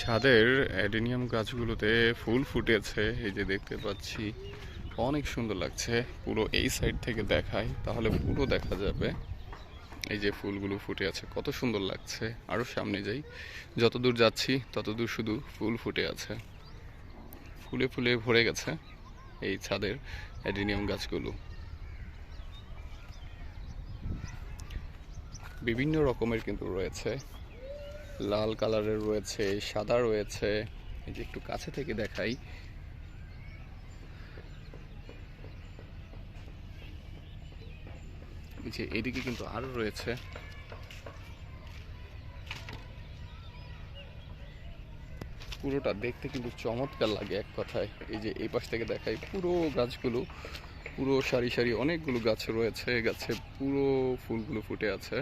ছাদের অ্যাডেনিয়াম গাছগুলোতে ফুল ফুটেছে, এই যে দেখতে পাচ্ছি। অনেক সুন্দর লাগছে, পুরো এই সাইড থেকে দেখাই, তাহলে পুরো দেখা যাবে। এই যে ফুলগুলো ফুটে আছে, কত সুন্দর লাগছে। আরও সামনে যাই যত দূর যাচ্ছি তত দূর শুধু ফুল ফুটে আছে। ফুলে ফুলে ভরে গেছে এই ছাদের অ্যাডেনিয়াম গাছগুলো। বিভিন্ন রকমের কিন্তু রয়েছে। লাল কালারের রয়েছে, সাদা রয়েছে। এই যে একটু কাছে থেকে দেখাই। যে এদিকে কিন্তু আরও রয়েছে। পুরোটা দেখতে কিন্তু চমৎকার লাগে এক কথায়। এই যে এই পাশ থেকে দেখাই পুরো গাছগুলো, পুরো সারি সারি অনেকগুলো গাছ রয়েছে, গাছে পুরো ফুলগুলো ফুটে আছে।